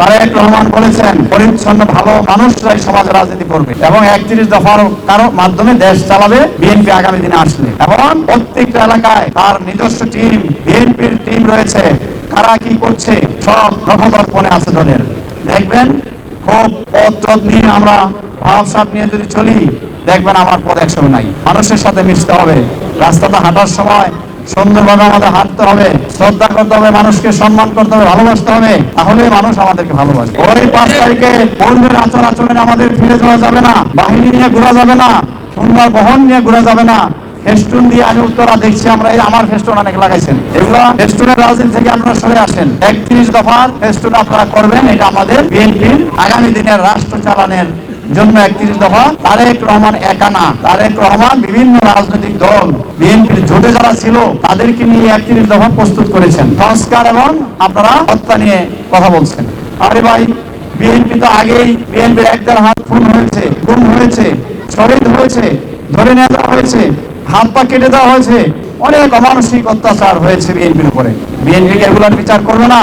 তারেক রহমান বলেছেন, পরিচ্ছন্ন, ভালো মানুষরাই সমাজ রাজনীতি করবে। এবং একত্রিশ দফার কারও মাধ্যমে দেশ চালাবে, বিএনপি আগামী দিনে এবং প্রত্যেকটা এলাকায় তার নিজস্ব টিম, বিএনপির টিম রয়েছে। কারা কি করছে, সব আছে দলের। দেখবেন, খুব পথ নিয়ে আমরা ভাবসাব নিয়ে যদি চলি, দেখবেন আমার পথ একসঙ্গে নাই। মানুষের সাথে মিশতে হবে। রাস্তাতে হাঁটার সময় আমাদের ফিরে যাওয়া যাবে না, বাহিনী নিয়ে যাবে না, সুন্দর বহন নিয়ে ঘোরা যাবে না। ফেস্টুন দিয়ে আমি উত্তরা দেখছি আমরা আমার ফেস্টুন অনেক লাগাইছেন। এগুলো ফেস্টুনের রাজনীতি থেকে আপনারা সরে আসেন। একত্রিশ দফার ফেস্টুন আপনারা করবেন, এটা আমাদের বিএনপির আগামী দিনের রাষ্ট্র চালানের জন্য একত্রিশ দফা, তারেক রহমান একা না। তারেক রহমান বিভিন্ন রাজনৈতিক দল, বিএনপির জোটে যারা ছিল, তাদেরকে নিয়ে একত্রিশ দফা প্রস্তুত করেছেন। সংস্কার এবং আপনারা হত্যা নিয়ে কথা বলছেন। আরে ভাই, বিএনপি তো আগেই বিএনপির একদার হাত খুন হয়েছে গুম হয়েছে, শহীদ হয়েছে, ধরে নিয়ে যাওয়া হয়েছে, হাত পা কেটে দেওয়া হয়েছে। অনেক অমানসিক অত্যাচার হয়েছে বিএনপির উপরে। বিএনপি এগুলোর বিচার করবে না?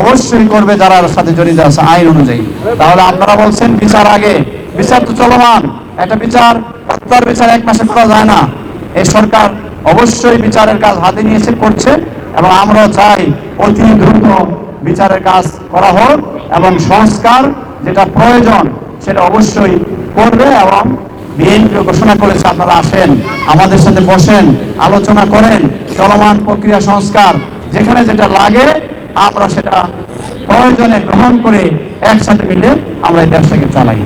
অবশ্যই করবে যারা সাথে জড়িত আছে আইন অনুযায়ী। তাহলে আপনারা বলছেন বিচার আগে। বিচার তো চলমান। একটা বিচার হত্যার বিচার এক মাসে করা যায় না। এই সরকার অবশ্যই বিচারের কাজ হাতে নিয়েছে করছে এবং আমরা চাই অতি দ্রুত বিচারের কাজ করা হোক এবং সংস্কার যেটা প্রয়োজন সেটা অবশ্যই করবে এবং বিএনপি ঘোষণা করেছে, আপনারা আসেন, আমাদের সাথে বসেন, আলোচনা করেন, চলমান প্রক্রিয়া সংস্কার যেখানে যেটা লাগে আমরা সেটা প্রয়োজনে গ্রহণ করে একসাথে মিলে আমরা এই ব্যবসাকে চালাই।